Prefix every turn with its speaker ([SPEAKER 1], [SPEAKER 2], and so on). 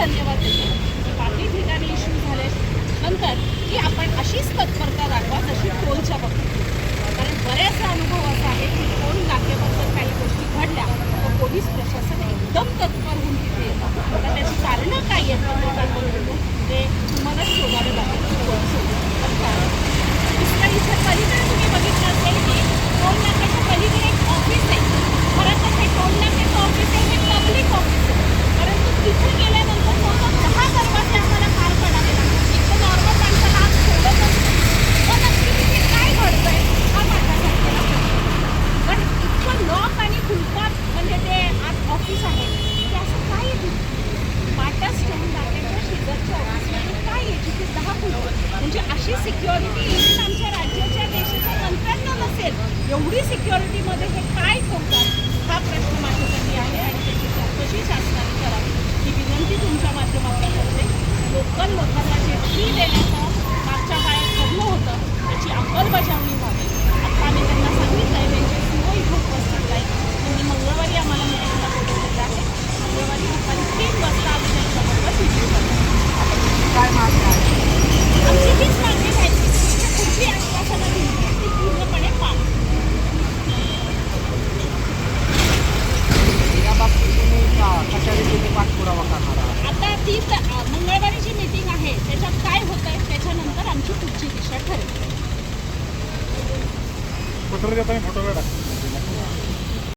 [SPEAKER 1] धन्यवाद देते. म्हणजे की बाकी ठिकाणी इश्यू झाले नंतर की आपण अशीच तत्परता दाखवा जशी टोलच्या बाबतीत. कारण बऱ्याचसा अनुभव असा आहे की टोल नाक्याबद्दल काही गोष्टी घडल्या तर पोलीस प्रशासन एकदम तत्पर होऊन तिथे येतं. तर त्याची कारणं काय आहेत लोकांबरोबर ते म्हणजे तुम्हालाच शोधावे लागेल टोल सोडून. पण काय? दुसऱ्या इथं पलीकडे तुम्ही बघितलं असेल की टोल नाक्याच्या पलीकडे एक ऑफिस आहे खरं तर हे टोल नाक्याचं ऑफिस आहे हे पब्लिक ऑफिस आहे परंतु तिथे गेल्यानंतर फक्त दहा दरवाजे आम्हाला पार पडावे लागतात एक तर नॉर्मल माणसाला आज सोडतच नाही मग नक्की तिथे काय घडतंय हा माझ्यासारख्याला प्रश्न. पण इतकं लॉक आणि कुलपात ते आज ऑफिस आहे. ते असं काय आहे? तिथे? माटा स्टोन नाक्याच्या शेजारच्या ऑफिसमध्ये काय आहे? जिथे दहा फुलं म्हणजे अशी सिक्युरिटी इव्हन आमच्या राज्याच्या देशाच्या मंत्र्यांना नसेल एवढी सिक्युरिटीमध्ये हे काय ठेवतात हा प्रश्न माझ्यासाठी आहे आणि त्याची चौकशी शासनाने करावी ही विनंती तुमच्या माध्यमातून करते. लोकल लोकांना जे फी देण्याचा
[SPEAKER 2] काय मागणी आहे
[SPEAKER 1] आमची हीच मागणी आहे की कुठली आश्वासनं दिली आहेत ती पूर्णपणे पाळा
[SPEAKER 2] या बाबतीत तुम्ही का- कशा रीतीने पाठपुरावा करणार आहात?
[SPEAKER 1] आता ती त- अ, मंगळवारी जी मीटिंग आहे. त्याच्यात काय होत आहे त्याच्यानंतर आमची पुढची दिशा ठरेल.
[SPEAKER 3] पत्र देताना फोटो काढा.